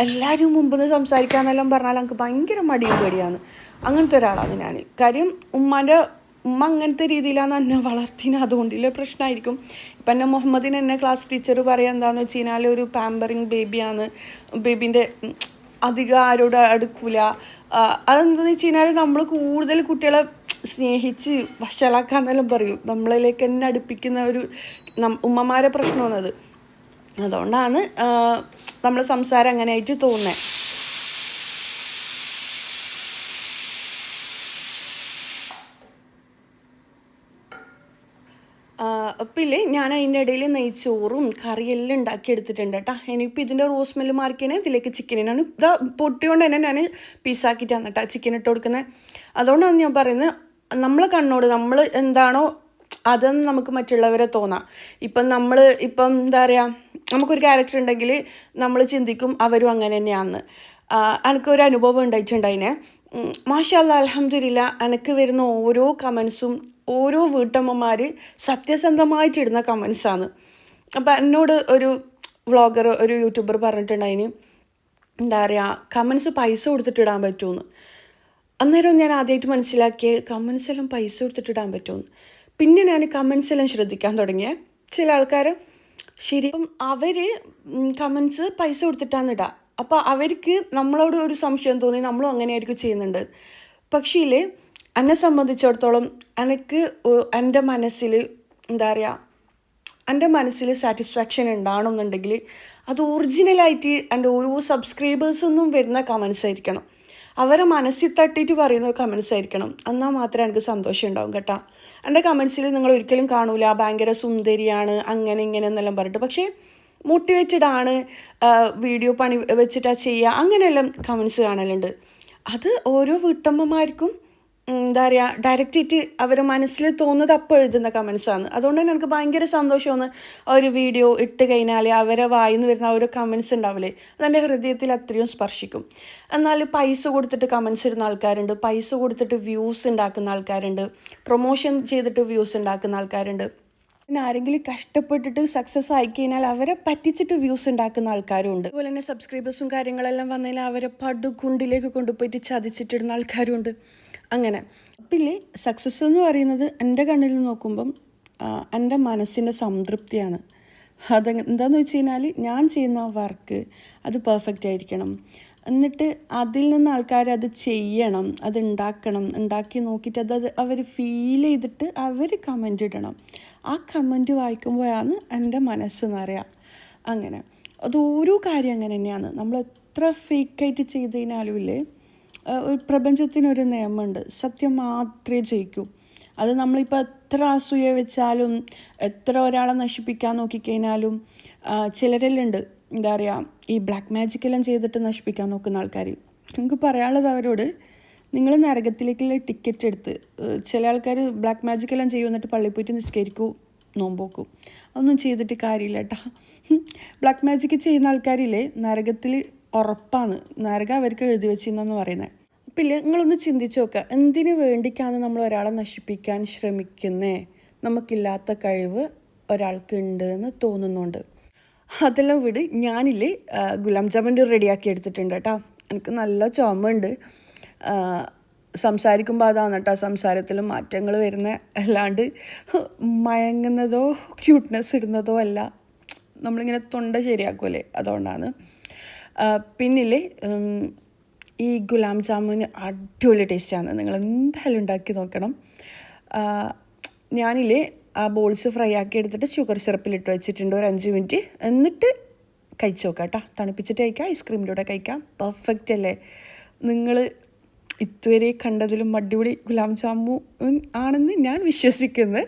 എല്ലാവരും മുമ്പ് നിന്ന് സംസാരിക്കാന്നെല്ലാം പറഞ്ഞാൽ എനിക്ക് ഭയങ്കര മടിയും പേടിയാണ്. അങ്ങനത്തെ ഒരാളാണ് ഞാൻ. കാര്യം ഉമ്മാന്റെ ഉമ്മ അങ്ങനത്തെ രീതിയിലാണ് എന്നെ വളർത്തിന് അതുകൊണ്ടുള്ള പ്രശ്നമായിരിക്കും. ഇപ്പം എന്നെ മുഹമ്മദിന് എന്നെ ക്ലാസ് ടീച്ചർ പറയാൻ എന്താണെന്ന് വെച്ച് കഴിഞ്ഞാൽ ഒരു പാമ്പറിങ് ബേബിയാണ് ബേബീന്റെ അധികം ആരോട് അടുക്കൂല. ആ, അതെന്താണെന്ന് വെച്ച് കഴിഞ്ഞാൽ നമ്മൾ കൂടുതൽ കുട്ടികളെ സ്നേഹിച്ച് വഷളാക്കാന്നെല്ലാം പറയും. നമ്മളിലേക്ക് തന്നെ അടുപ്പിക്കുന്ന ഒരു ഉമ്മമാരെ പ്രശ്നമാണത്. അതുകൊണ്ടാണ് നമ്മൾ സംസാരം അങ്ങനെ ആയിട്ട് തോന്നുന്നത് പിന്നെ ഞാൻ അതിന്റെ ഇടയിൽ നെയ്ച്ചോറും കറിയെല്ലാം ഉണ്ടാക്കി എടുത്തിട്ടുണ്ട് കേട്ടോ ഇനിയിപ്പോൾ ഇതിന്റെ റോസ് മെല്ല് മാർക്കിനെ ഇതിലേക്ക് ചിക്കനാണ് ഇതാ പൊട്ടിയോണ്ട് തന്നെ ഞാൻ പീസാക്കിയിട്ടാണ് കേട്ടോ ചിക്കൻ ഇട്ട് കൊടുക്കുന്നത് അതുകൊണ്ടാണ് ഞാൻ പറയുന്നത് നമ്മൾ കണ്ണോട് നമ്മൾ എന്താണോ അതെന്ന് നമുക്ക് മറ്റുള്ളവരെ തോന്നാം. ഇപ്പം നമ്മൾ ഇപ്പം എന്താ പറയുക നമുക്കൊരു ക്യാരക്ടർ ഉണ്ടെങ്കിൽ നമ്മൾ ചിന്തിക്കും അവരും അങ്ങനെ തന്നെയാണെന്ന് എനിക്കൊരു അനുഭവം ഉണ്ടായിട്ടുണ്ടതിനെ മാഷാല്ല അലഹമില്ല എനിക്ക് വരുന്ന ഓരോ കമൻസും ഓരോ വീട്ടമ്മമാർ സത്യസന്ധമായിട്ടിടുന്ന കമൻസാണ് അപ്പം എന്നോട് ഒരു വ്ളോഗർ ഒരു യൂട്യൂബർ പറഞ്ഞിട്ടുണ്ടായിന് എന്താ പറയുക കമൻസ് പൈസ കൊടുത്തിട്ടിടാൻ പറ്റുമെന്ന് അന്നേരം ഞാൻ ആദ്യമായിട്ട് മനസ്സിലാക്കിയ കമൻസ് എല്ലാം പൈസ കൊടുത്തിട്ടിടാൻ പറ്റുമെന്ന് പിന്നെ ഞാൻ കമൻസ് എല്ലാം ശ്രദ്ധിക്കാൻ തുടങ്ങിയ. ചില ആൾക്കാർ ശരി അപ്പം അവർ കമൻസ് പൈസ കൊടുത്തിട്ടാണ് ഇടുക അപ്പോൾ അവർക്ക് നമ്മളോട് ഒരു സംശയം തോന്നി നമ്മളും അങ്ങനെയായിരിക്കും ചെയ്യുന്നുണ്ട്. പക്ഷേ എന്നെ സംബന്ധിച്ചിടത്തോളം എനിക്ക് എന്റെ മനസ്സിൽ എന്താ പറയുക എന്റെ മനസ്സിൽ സാറ്റിസ്ഫാക്ഷൻ ഉണ്ടാവണമെന്നുണ്ടെങ്കിൽ അത് ഒറിജിനലായിട്ട് എന്റെ ഓരോ സബ്സ്ക്രൈബേഴ്സൊന്നും വരുന്ന കമൻസ് ആയിരിക്കണം. അവരെ മനസ്സിൽ തട്ടിയിട്ട് പറയുന്ന കമൻസ് ആയിരിക്കണം. എന്നാൽ മാത്രമേ എനിക്ക് സന്തോഷം ഉണ്ടാവും കേട്ടോ. എന്റെ കമൻസിൽ നിങ്ങൾ ഒരിക്കലും കാണൂല ഭയങ്കര സുന്ദരിയാണ് അങ്ങനെ ഇങ്ങനെ എന്നെല്ലാം പറഞ്ഞിട്ട്. പക്ഷേ മോട്ടിവേറ്റഡ് ആണ് വീഡിയോ പണി വെച്ചിട്ടാണ് ചെയ്യുക അങ്ങനെയെല്ലാം കമൻസ് കാണലുണ്ട്. അത് ഓരോ വീട്ടമ്മമാർക്കും എന്താ പറയുക ഡയറക്റ്റായിട്ട് അവർ മനസ്സിൽ തോന്നുന്നത് അപ്പോൾ എഴുതുന്ന കമൻസാണ് അതുകൊണ്ട് തന്നെ എനിക്ക് ഭയങ്കര സന്തോഷമാണ് ആ ഒരു വീഡിയോ ഇട്ട് കഴിഞ്ഞാൽ അവരെ വായിന്ന് വരുന്ന ഒരു കമൻസ് ഉണ്ടാവില്ലേ അതെന്റെ ഹൃദയത്തിൽ അത്രയും സ്പർശിക്കും. എന്നാൽ പൈസ കൊടുത്തിട്ട് കമൻസ് ഇടുന്ന ആൾക്കാരുണ്ട്. പൈസ കൊടുത്തിട്ട് വ്യൂസ് ഉണ്ടാക്കുന്ന ആൾക്കാരുണ്ട്. പ്രൊമോഷൻ ചെയ്തിട്ട് വ്യൂസ് ഉണ്ടാക്കുന്ന ആൾക്കാരുണ്ട്. പിന്നെ ആരെങ്കിലും കഷ്ടപ്പെട്ടിട്ട് സക്സസ് ആയി കഴിഞ്ഞാൽ അവരെ പറ്റിച്ചിട്ട് വ്യൂസ് ഉണ്ടാക്കുന്ന ആൾക്കാരും ഉണ്ട്. അതുപോലെ തന്നെ സബ്സ്ക്രൈബേഴ്സും കാര്യങ്ങളെല്ലാം വന്നതിൽ അവരെ പടുകുണ്ടിലേക്ക് കൊണ്ടുപോയിട്ട് ചതിച്ചിട്ടിടുന്ന ആൾക്കാരും ഉണ്ട്. അങ്ങനെ. പിന്നെ സക്സസ് എന്ന് പറയുന്നത് എന്റെ കണ്ണിൽ നോക്കുമ്പം എന്റെ മനസ്സിന്റെ സംതൃപ്തിയാണ്. അത് എന്താണെന്ന് വെച്ച് കഴിഞ്ഞാൽ ഞാൻ ചെയ്യുന്ന വർക്ക് അത് പെർഫെക്റ്റ് ആയിരിക്കണം. എന്നിട്ട് അതിൽ നിന്ന് ആൾക്കാർ അത് ചെയ്യണം അത് ഉണ്ടാക്കണം ഉണ്ടാക്കി നോക്കിയിട്ട് അത് അവർ ഫീൽ ചെയ്തിട്ട് അവർ കമന്റ് ഇടണം. ആ കമന്റ് വായിക്കുമ്പോഴാണ് എന്റെ മനസ്സ് നിറയുക അങ്ങനെ. അത് ഓരോ കാര്യം അങ്ങനെ തന്നെയാണ്. നമ്മൾ എത്ര ഫേക്കായിട്ട് ചെയ്ത് കഴിഞ്ഞാലും ഇല്ലേ ഒരു പ്രപഞ്ചത്തിനൊരു നിയമമുണ്ട്. സത്യം മാത്രമേ ജയിക്കൂ. അത് നമ്മളിപ്പോൾ എത്ര അസൂയ വെച്ചാലും എത്ര ഒരാളെ നശിപ്പിക്കാൻ നോക്കിക്കഴിഞ്ഞാലും ചിലരെല്ലുണ്ട് ചിലരെല്ലാം എന്താ പറയുക ഈ ബ്ലാക്ക് മാജിക്കെല്ലാം ചെയ്തിട്ട് നശിപ്പിക്കാൻ നോക്കുന്ന ആൾക്കാർ നമുക്ക് പറയാനുള്ളത് അവരോട് നിങ്ങൾ നരകത്തിലേക്കുള്ള ടിക്കറ്റ് എടുത്ത് ചില ആൾക്കാർ ബ്ലാക്ക് മാജിക് എല്ലാം ചെയ്യും എന്നിട്ട് പള്ളിയിൽ പോയിട്ട് നിസ്കരിക്കൂ നോമ്പോക്കും അതൊന്നും ചെയ്തിട്ട് കാര്യമില്ല കേട്ടോ ബ്ലാക്ക് മാജിക് ചെയ്യുന്ന ആൾക്കാരില്ലേ നരകത്തിൽ ഉറപ്പാണ്. നരകം അവർക്ക് എഴുതി വെച്ചിരുന്നെന്ന് പറയുന്നത്. ഇല്ലേ നിങ്ങളൊന്ന് ചിന്തിച്ചു നോക്കുക എന്തിനു വേണ്ടിക്കാണ് നമ്മൾ ഒരാളെ നശിപ്പിക്കാൻ ശ്രമിക്കുന്നേ? നമുക്കില്ലാത്ത കഴിവ് ഒരാൾക്ക് ഉണ്ട് എന്ന് തോന്നുന്നുണ്ട്. അതെല്ലാം വിട്. ഞാനില്ലേ ഗുലാം ജാമുൻ റെഡിയാക്കി എടുത്തിട്ടുണ്ട് കേട്ടോ. എനിക്ക് നല്ല ചുമയുണ്ട് ആ, സംസാരിക്കുമ്പോൾ അതാണ് കേട്ടോ സംസാരത്തിൽ മാറ്റങ്ങൾ വരുന്ന. അല്ലാണ്ട് മയങ്ങുന്നതോ ക്യൂട്ട്നെസ് ഇടുന്നതോ അല്ല. നമ്മളിങ്ങനെ തൊണ്ട ശരിയാക്കുമല്ലേ അതുകൊണ്ടാണ്. ആ, പിന്നില്ലേ ഈ ഗുലാം ജാമുന് അടിപൊളി ടേസ്റ്റാണ്. നിങ്ങൾ എന്തായാലും ഉണ്ടാക്കി നോക്കണം. ഞാനില്ലേ ആ ബോൾസ് ഫ്രൈ ആക്കി എടുത്തിട്ട് ഷുഗർ സിറപ്പിലിട്ട് വെച്ചിട്ടുണ്ട്. ഒരു അഞ്ച് മിനിറ്റ്. എന്നിട്ട് കഴിച്ചു നോക്കാം കേട്ടോ. തണുപ്പിച്ചിട്ട് കഴിക്കാം. ഐസ്ക്രീമിലൂടെ കഴിക്കാം. പെർഫെക്റ്റ് അല്ലേ? നിങ്ങൾ ഇതുവരെ കണ്ടതിലും അടിപൊളി ഗുലാം ജാമുൻ ആണെന്ന് ഞാൻ വിശ്വസിക്കുന്നു.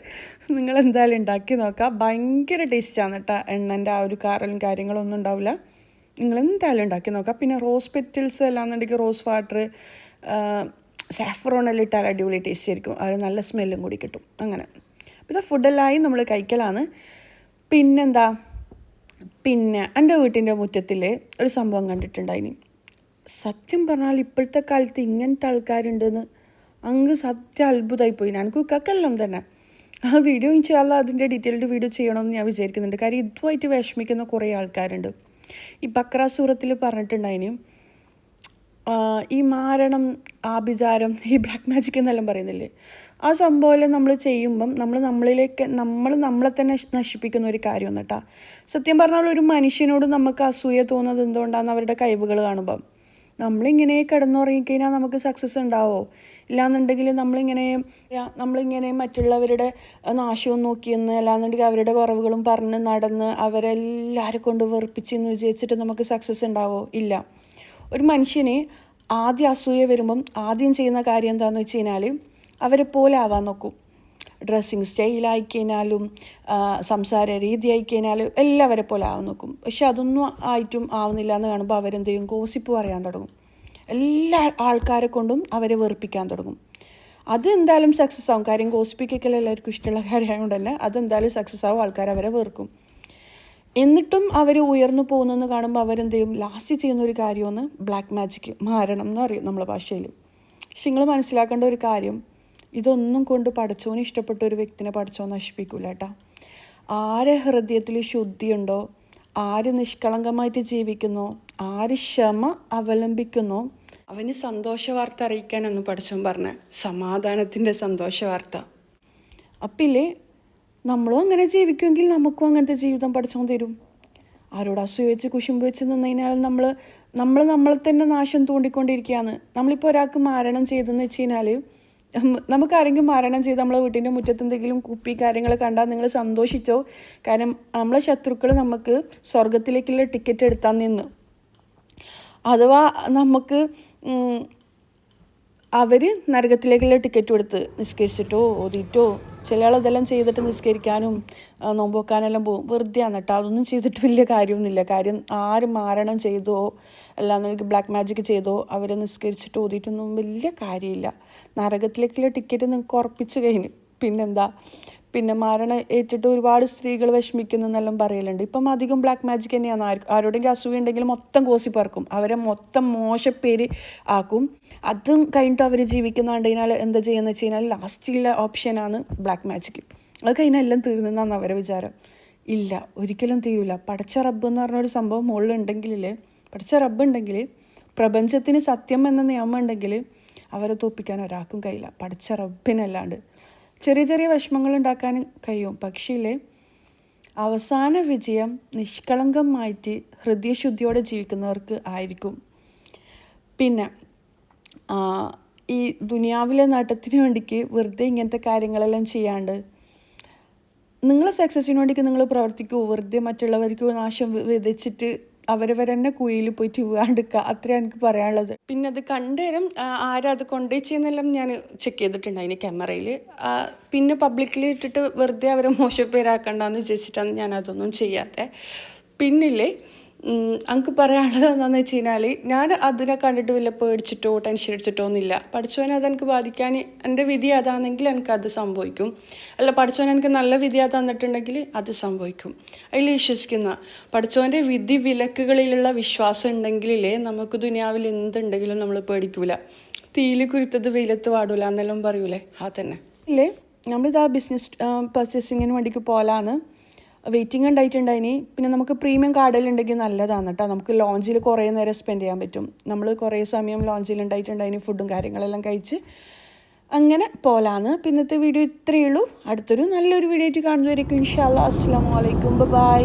നിങ്ങൾ എന്തായാലും ഉണ്ടാക്കി നോക്കാം. ഭയങ്കര ടേസ്റ്റാണ് കേട്ടോ എണ്ണന്റെ ആ ഒരു കാറലും കാര്യങ്ങളൊന്നും ഉണ്ടാവില്ല. നിങ്ങൾ എന്തായാലും ഉണ്ടാക്കി നോക്കാം. പിന്നെ റോസ് പെറ്റിൽസ് അല്ലാന്നുണ്ടെങ്കിൽ റോസ് വാട്ടർ സാഫ്രോണെല്ലാം ഇട്ടാൽ അടിപൊളി ടേസ്റ്റ് ആയിരിക്കും. ആ നല്ല സ്മെല്ലും കൂടി കിട്ടും. അങ്ങനെ. പിന്നെ ഫുഡെല്ലാം നമ്മൾ കഴിക്കലാണ്. പിന്നെന്താ? പിന്നെ എന്റെ വീട്ടിന്റെ മുറ്റത്തിൽ ഒരു സംഭവം കണ്ടിട്ടുണ്ടായിനി. സത്യം പറഞ്ഞാൽ ഇപ്പോഴത്തെ കാലത്ത് ഇങ്ങനത്തെ ആൾക്കാരുണ്ടെന്ന് അങ്ങ് സത്യം അത്ഭുതമായി പോയി ഞാൻ കുക്കെല്ലാം തന്നെ. ആ വീഡിയോ ഇൻഷാല്ല അതിന്റെ ഡീറ്റെയിൽഡ് വീഡിയോ ചെയ്യണമെന്ന് ഞാൻ വിചാരിക്കുന്നുണ്ട്. കാര്യം ഇതുമായിട്ട് വിഷമിക്കുന്ന കുറേ ആൾക്കാരുണ്ട്. ഈ ബക്ര സൂറത്തിൽ പറഞ്ഞിട്ടുണ്ടായിന് ഈ മാരണം ആഭിചാരം ഈ ബ്ലാക്ക് മാജിക് എന്നെല്ലാം പറയുന്നില്ലേ? ആ സംഭവം നമ്മൾ ചെയ്യുമ്പം നമ്മൾ നമ്മളിലേക്ക് നമ്മൾ നമ്മളെ തന്നെ നശിപ്പിക്കുന്ന ഒരു കാര്യമാണ് കേട്ടോ സത്യം പറഞ്ഞാൽ ഒരു മനുഷ്യനോട് നമുക്ക് അസൂയ തോന്നുന്നത് എന്തുകൊണ്ടാണ് അവരുടെ കഴിവുകൾ കാണുമ്പം. നമ്മളിങ്ങനെ കിടന്നുറങ്ങിക്കഴിഞ്ഞാൽ നമുക്ക് സക്സസ് ഉണ്ടാവോ? ഇല്ലാന്നുണ്ടെങ്കിൽ നമ്മളിങ്ങനെ നമ്മളിങ്ങനെ മറ്റുള്ളവരുടെ നാശവും നോക്കിയെന്ന് അല്ലാന്നുണ്ടെങ്കിൽ അവരുടെ കുറവുകളും പറഞ്ഞ് നടന്ന് അവരെല്ലാവരെ കൊണ്ട് വെറുപ്പിച്ചെന്ന് വിചാരിച്ചിട്ട് നമുക്ക് സക്സസ് ഉണ്ടാവോ? ഇല്ല. ഒരു മനുഷ്യന് ആദ്യം അസൂയ വരുമ്പം ആദ്യം ചെയ്യുന്ന കാര്യം എന്താണെന്ന് വെച്ച് കഴിഞ്ഞാൽ അവരെ പോലെ ആവാൻ നോക്കും. ഡ്രസ്സിങ് സ്റ്റൈലായി കഴിഞ്ഞാലും സംസാര രീതി ആയി കഴിഞ്ഞാലും എല്ലാവരെ പോലെ ആവാൻ നോക്കും. പക്ഷെ അതൊന്നും ആയിട്ടും ആവുന്നില്ല എന്ന് കാണുമ്പോൾ അവരെന്ത് ചെയ്യും ഗോസിപ്പ് പറയാൻ തുടങ്ങും. എല്ലാ ആൾക്കാരെ കൊണ്ടും അവരെ വെറുപ്പിക്കാൻ തുടങ്ങും. അതെന്തായാലും സക്സസ് ആവും. കാര്യം ഗോസിപ്പിക്കൊക്കെ എല്ലാവർക്കും ഇഷ്ടമുള്ള കാര്യമായതുകൊണ്ട് തന്നെ അതെന്തായാലും സക്സസ് ആവും. ആൾക്കാർ അവരെ വെറുക്കും. എന്നിട്ടും അവർ ഉയർന്നു പോകുന്നെന്ന് കാണുമ്പോൾ അവരെന്ത് ചെയ്യും ലാസ്റ്റ് ചെയ്യുന്ന ഒരു കാര്യമൊന്ന് ബ്ലാക്ക് മാജിക് മാരണം എന്ന് അറിയും നമ്മളെ ഭാഷയിൽ പക്ഷെ നിങ്ങൾ മനസ്സിലാക്കേണ്ട ഒരു കാര്യം. ഇതൊന്നും കൊണ്ട് പഠിച്ചോന് ഇഷ്ടപ്പെട്ട ഒരു വ്യക്തിനെ പഠിച്ചോ നശിപ്പിക്കൂല കേട്ടോ. ആരെ ഹൃദയത്തിൽ ശുദ്ധിയുണ്ടോ? ആര് നിഷ്കളങ്കമായിട്ട് ജീവിക്കുന്നോ? ആര് ക്ഷമ അവലംബിക്കുന്നോ? അവന് സന്തോഷ വാർത്ത അറിയിക്കാനെന്ന് പഠിച്ചവൻ പറഞ്ഞ. സമാധാനത്തിന്റെ സന്തോഷ വാർത്ത അപ്പില്ലേ നമ്മളും അങ്ങനെ ജീവിക്കുമെങ്കിൽ നമുക്കും അങ്ങനത്തെ ജീവിതം പഠിച്ചോൻ തരും. ആരോട് അസൂയ വെച്ച് കുശുമ്പ് വെച്ച് നിന്നതിനാൽ നമ്മൾ നമ്മൾ നമ്മളെ തന്നെ നാശം തൂണ്ടിക്കൊണ്ടിരിക്കുകയാണ്. നമ്മളിപ്പോൾ ഒരാൾക്ക് മാരണം ചെയ്തെന്ന് വെച്ച് കഴിഞ്ഞാൽ നമുക്ക് ആരെങ്കിലും മരണം ചെയ്ത് നമ്മളെ വീട്ടിന്റെ മുറ്റത്ത് എന്തെങ്കിലും കുപ്പി കാര്യങ്ങൾ കണ്ടാൽ നിങ്ങൾ സന്തോഷിച്ചോ? കാരണം നമ്മളെ ശത്രുക്കൾ നമുക്ക് സ്വർഗത്തിലേക്കുള്ള ടിക്കറ്റ് എടുത്താൽ നിന്ന്. അഥവാ നമുക്ക് അവർ നരകത്തിലേക്കുള്ള ടിക്കറ്റ് കൊടുത്ത് നിസ്കരിച്ചിട്ടോ ഓതിയിട്ടോ ചില ആൾ ചെയ്തിട്ട് നിസ്കരിക്കാനും നോമ്പോക്കാനെല്ലാം പോകും. വെറുതെ ആണ് കേട്ടോ അതൊന്നും ചെയ്തിട്ട് വലിയ കാര്യമൊന്നുമില്ല. കാര്യം ആര് മാരണം ചെയ്തോ അല്ലാന്നുണ്ടെങ്കിൽ ബ്ലാക്ക് മാജിക് ചെയ്തോ അവരെ നിസ്കരിച്ചിട്ട് ഓതിയിട്ടൊന്നും വലിയ കാര്യമില്ല. നരകത്തിലേക്കുള്ള ടിക്കറ്റ് നിങ്ങൾക്ക് ഉറപ്പിച്ച് കഴിഞ്ഞു. പിന്നെന്താ? പിന്നെ മരണം ഏറ്റിട്ട് ഒരുപാട് സ്ത്രീകൾ വിഷമിക്കുന്നെന്നെല്ലാം പറയലുണ്ട്. ഇപ്പം അധികം ബ്ലാക്ക് മാജിക് തന്നെയാണ്. ആരോടെങ്കിലും അസുഖം ഉണ്ടെങ്കിൽ മൊത്തം കോസി പറക്കും. അവരെ മൊത്തം മോശപ്പേര് ആക്കും. അതും കഴിഞ്ഞിട്ട് അവർ ജീവിക്കുന്നുണ്ടെങ്കിൽ എന്താ ചെയ്യുന്നത് വെച്ച് കഴിഞ്ഞാൽ ലാസ്റ്റുള്ള ഓപ്ഷനാണ് ബ്ലാക്ക് മാജിക് അത് കഴിഞ്ഞാൽ എല്ലാം തീർന്നെന്നാണ് അവരെ വിചാരം. ഇല്ല ഒരിക്കലും തീരില്ല പടച്ച റബ്ബ് എന്ന് പറഞ്ഞൊരു സംഭവം മുകളിലുണ്ടെങ്കിലേ പടച്ച റബ്ബ് ഉണ്ടെങ്കിൽ പ്രപഞ്ചത്തിന് സത്യം എന്ന നിയമം ഉണ്ടെങ്കിൽ അവരെ തോപ്പിക്കാൻ ഒരാൾക്കും കഴിയില്ല. പഠിച്ച റബ്ബിനല്ലാണ്ട്. ചെറിയ ചെറിയ വിഷമങ്ങൾ ഉണ്ടാക്കാൻ കഴിയും. പക്ഷേ അവസാന വിജയം നിഷ്കളങ്കമായിട്ട് ഹൃദയശുദ്ധിയോടെ ജീവിക്കുന്നവർക്ക് ആയിരിക്കും. പിന്നെ ഈ ദുനിയാവിലെ നേട്ടത്തിന് വേണ്ടിക്ക് വെറുതെ ഇങ്ങനത്തെ കാര്യങ്ങളെല്ലാം ചെയ്യാണ്ട് നിങ്ങൾ സക്സസ്സിന് വേണ്ടിക്ക് നിങ്ങൾ പ്രവർത്തിക്കൂ വെറുതെ മറ്റുള്ളവർക്ക് നാശം വിതച്ചിട്ട് അവരവർ തന്നെ കുയിൽ പോയിട്ട് വീഴാണ്ടിക്കുക അത്രയാണ് എനിക്ക് പറയാനുള്ളത്. പിന്നെ അത് കണ്ടുവരും ആരാ അത് കൊണ്ടുവച്ചെന്നെല്ലാം ഞാൻ ചെക്ക് ചെയ്തിട്ടുണ്ട് അതിന് ക്യാമറയിൽ പിന്നെ പബ്ലിക്കിൽ ഇട്ടിട്ട് വെറുതെ അവരെ മോശപ്പേരാക്കണ്ടെന്ന് വിചാരിച്ചിട്ടാണ് ഞാൻ അതൊന്നും ചെയ്യാത്തത് പിന്നില്ലേ എനിക്ക് പറയാനുള്ളത് എന്താണെന്ന് വെച്ച് കഴിഞ്ഞാൽ ഞാൻ അതിനെ കണ്ടിട്ട് വല്ല പേടിച്ചിട്ടോ ടെൻഷൻ അടിച്ചിട്ടോ ഒന്നുമില്ല. പഠിച്ചവനെ അതെനിക്ക് ബാധിക്കാൻ എന്റെ വിധി അതാണെങ്കിൽ എനിക്ക് അത് സംഭവിക്കും. അല്ല പഠിച്ചവൻ എനിക്ക് നല്ല വിധി തന്നിട്ടുണ്ടെങ്കിൽ അത് സംഭവിക്കും. അതിൽ വിശ്വസിക്കുന്ന പഠിച്ചവന്റെ വിധി വിലക്കുകളിലുള്ള വിശ്വാസം ഉണ്ടെങ്കിലേ നമുക്ക് ദുനിയാവിൽ എന്തുണ്ടെങ്കിലും നമ്മൾ പേടിക്കൂല. തീയിൽ കുരുത്തത് വെയിലത്ത് പാടൂല എന്നെല്ലാം പറയൂലേ? ആ തന്നെ. ഇല്ലേ? നമ്മളിത് ആ ബിസിനസ് പർച്ചേസിങ്ങിന് വേണ്ടിക്ക് പോലാണ്. വെയിറ്റിംഗ് ഉണ്ടായിട്ടുണ്ടായിനി പിന്നെ നമുക്ക് പ്രീമിയം കാർഡിലുണ്ടെങ്കിൽ നല്ലതാണ് കേട്ടോ നമുക്ക് ലോഞ്ചിൽ കുറേ നേരം സ്പെൻഡ് ചെയ്യാൻ പറ്റും. നമ്മൾ കുറേ സമയം ലോഞ്ചിൽ ഉണ്ടായിട്ടുണ്ടായിനി ഫുഡും കാര്യങ്ങളെല്ലാം കഴിച്ച് അങ്ങനെ പോലാന്ന്. പിന്നത്തെ വീഡിയോ ഇത്രയേ ഉള്ളൂ. അടുത്തൊരു നല്ലൊരു വീഡിയോ ആയിട്ട് കാണുന്നതായിരിക്കും ഇൻഷാല്ലാ അസ്സാം വലൈക്കും ബൈ